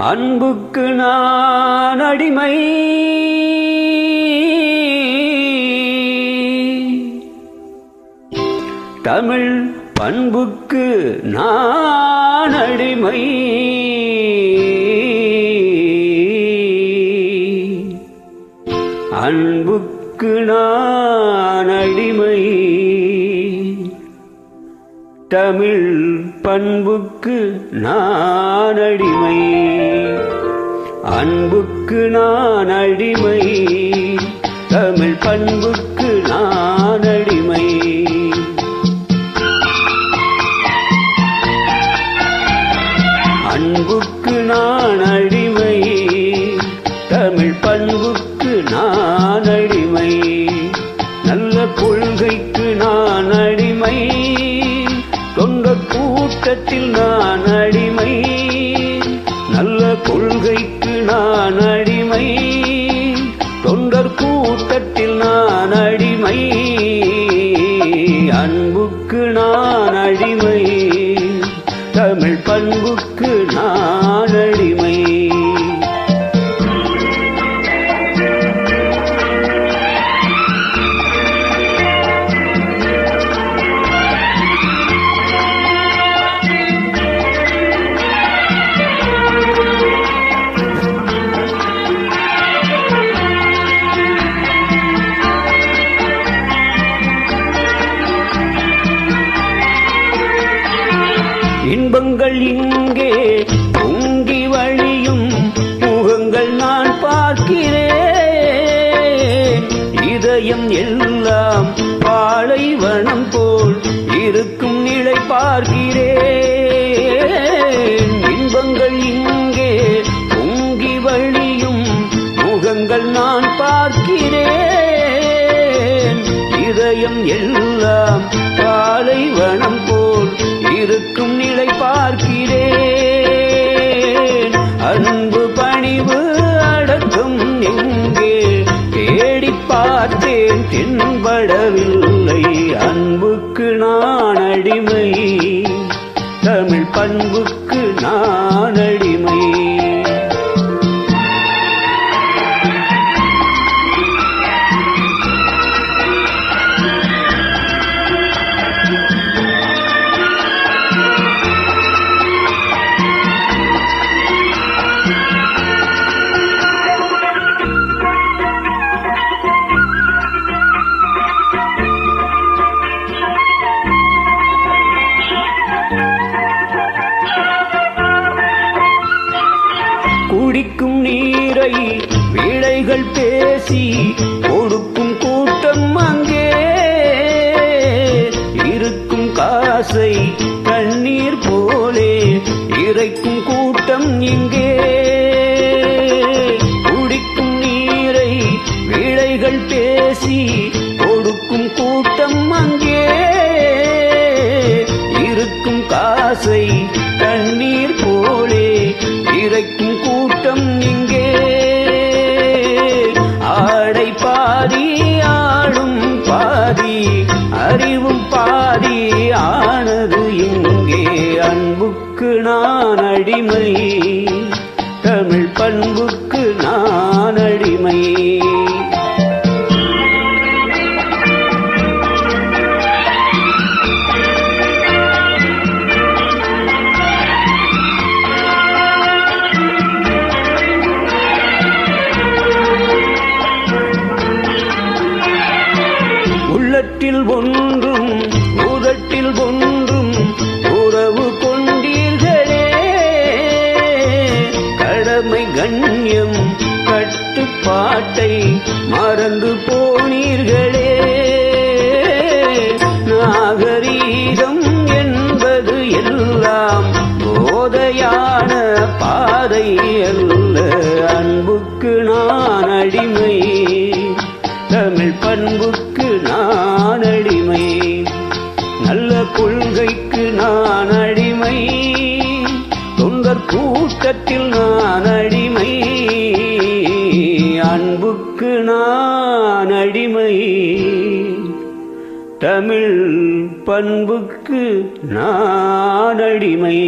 அன்புக்கு நான் அடிமை. தமிழ் பண்புக்கு நான் அடிமை. அன்புக்கு நான் தமிழ் பண்புக்கு நான் அடிமை அன்புக்கு நான் அடிமை தமிழ் பண்புக்கு நான் அடிமை அன்புக்கு நான் அடிமை தமிழ் பண்புக்கு நான் அடிமை நல்ல கொள்கைக்கு நான் அடிமை தொண்ட கூட்டத்தில் நான் அடிமை. நல்ல கொள்கைக்கு நான் அடிமை. தொண்டர் கூட்டத்தில் நான் அடிமை. அன்புக்கு நான் அடிமை. தமிழ் பண்புக்கு நான் அடிமை. இன்பங்கள் இங்கே பொங்கி வழியும் முகங்கள் நான் பார்க்கிறேன். இதயம் எல்லாம் பாலைவனம் போல் இருக்கும் நிலை பார்க்கிறேன். இன்பங்கள் இங்கே பொங்கி வழியும் முகங்கள் நான் பார்க்கிறேன். இதயம் எல்லாம் பாலைவனம் போல் இருக்கும் நிலை பார்க்கிறேன். அன்பு பணிவு அடக்கம் எங்கே தேடி பார்த்தேன் தென்படவில்லை. அன்புக்கு நான் அடிமை. தமிழ் பண்புக்கு குடிக்கும் நீரை விடைகள் பேசி கொடுக்கும் கூட்டம் அங்கே. இருக்கும் காசை கண்ணீர் போலே இறைக்கும் கூட்டம் இங்கே. குடிக்கும் நீரை விடைகள் பேசி கொடுக்கும் கூட்டம் அங்கே. இருக்கும் காசை அறிவும் பாதி ஆனது இங்கே. அன்புக்கு நான் அடிமை. தமிழ் பண்புக்கு நான் அடிமை. உதட்டில் ஒன்றும் உதட்டில் ஒன்றும் உறவு கொண்டீர்களே. கடமை கண்ணியம் கட்டுப்பாட்டை மறந்து போனீர்களே. நாகரீகம் என்பது எல்லாம் போதையான பாதை அல்ல. அன்புக்கு நான் அடிமை. நான் அடிமை அன்புக்கு நான் அடிமை தமிழ் பண்புக்கு நான் அடிமை